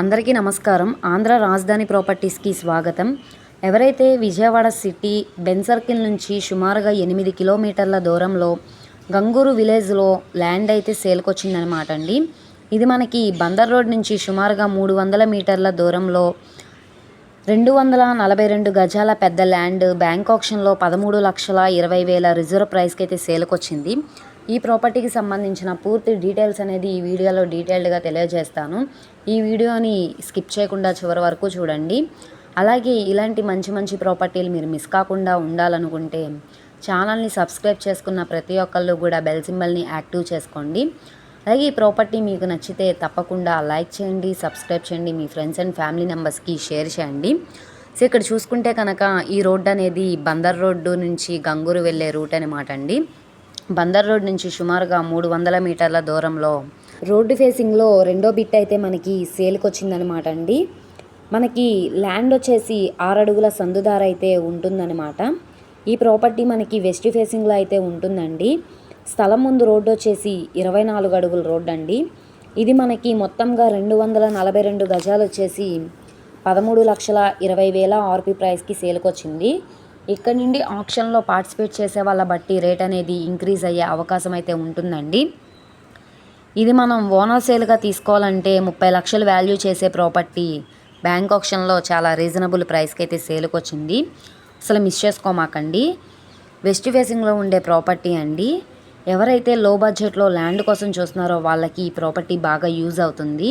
అందరికీ నమస్కారం. ఆంధ్ర రాజధాని ప్రాపర్టీస్కి స్వాగతం. ఎవరైతే విజయవాడ సిటీ బెన్ సర్కిల్ నుంచి సుమారుగా ఎనిమిది కిలోమీటర్ల దూరంలో గంగూరు విలేజ్లో ల్యాండ్ అయితే సేల్కొచ్చిందనమాట అండి ఇది మనకి బందర్ రోడ్ నుంచి సుమారుగా మూడు వందల మీటర్ల దూరంలో రెండు వందల నలభై రెండు గజాల పెద్ద ల్యాండ్ బ్యాంక్ ఆప్షన్లో పదమూడు లక్షల ఇరవై వేల రిజర్వ్ ప్రైస్కి అయితే సేల్కొచ్చింది. ఈ ప్రాపర్టీకి సంబంధించిన పూర్తి డీటెయిల్స్ అనేది ఈ వీడియోలో డీటెయిల్డ్గా తెలియజేస్తాను. ఈ వీడియోని స్కిప్ చేయకుండా చివరి వరకు చూడండి. అలాగే ఇలాంటి మంచి మంచి ప్రాపర్టీలు మీరు మిస్ కాకుండా ఉండాలనుకుంటే ఛానల్ని సబ్స్క్రైబ్ చేసుకున్న ప్రతి ఒక్కళ్ళు కూడా బెల్ సింబల్ని యాక్టివ్ చేసుకోండి. అలాగే ఈ ప్రాపర్టీ మీకు నచ్చితే తప్పకుండా లైక్ చేయండి సబ్స్క్రైబ్ చేయండి మీ ఫ్రెండ్స్ అండ్ ఫ్యామిలీ మెంబర్స్కి షేర్ చేయండి. సో ఇక్కడ చూసుకుంటే కనుక ఈ రోడ్డు అనేది బందర్ రోడ్డు నుంచి గంగూరు వెళ్ళే రూట్ అనమాట అండి. బందర్ రోడ్ నుంచి సుమారుగా మూడు వందల మీటర్ల దూరంలో రోడ్డు ఫేసింగ్లో రెండో బిట్ అయితే మనకి సేల్కి వచ్చిందనమాట అండి. మనకి ల్యాండ్ వచ్చేసి ఆరు అడుగుల సందుదార అయితే ఉంటుందన్నమాట. ఈ ప్రాపర్టీ మనకి వెస్ట్ ఫేసింగ్లో అయితే ఉంటుందండి. స్థలం ముందు రోడ్డు వచ్చేసి ఇరవై నాలుగు అడుగుల రోడ్డు అండి. ఇది మనకి మొత్తంగా రెండు వందల నలభై రెండు గజాలు వచ్చేసి పదమూడు లక్షల ఇరవై వేల ఆర్పీ ప్రైస్కి సేల్కి వచ్చింది ఇక్కడ నుండి ఆప్షన్లో పార్టిసిపేట్ చేసే వాళ్ళ బట్టి రేట్ అనేది ఇంక్రీజ్ అయ్యే అవకాశం అయితే ఉంటుందండి. ఇది మనం ఓనర్ సేల్గా తీసుకోవాలంటే ముప్పై లక్షలు వాల్యూ చేసే ప్రాపర్టీ బ్యాంక్ ఆప్షన్లో చాలా రీజనబుల్ ప్రైస్కి అయితే సేల్కి వచ్చింది అసలు మిస్ చేసుకోమాకండి. వెస్ట్ ఫేసింగ్లో ఉండే ప్రాపర్టీ అండి. ఎవరైతే లో బడ్జెట్లో ల్యాండ్ కోసం చూస్తున్నారో వాళ్ళకి ఈ ప్రాపర్టీ బాగా యూజ్ అవుతుంది.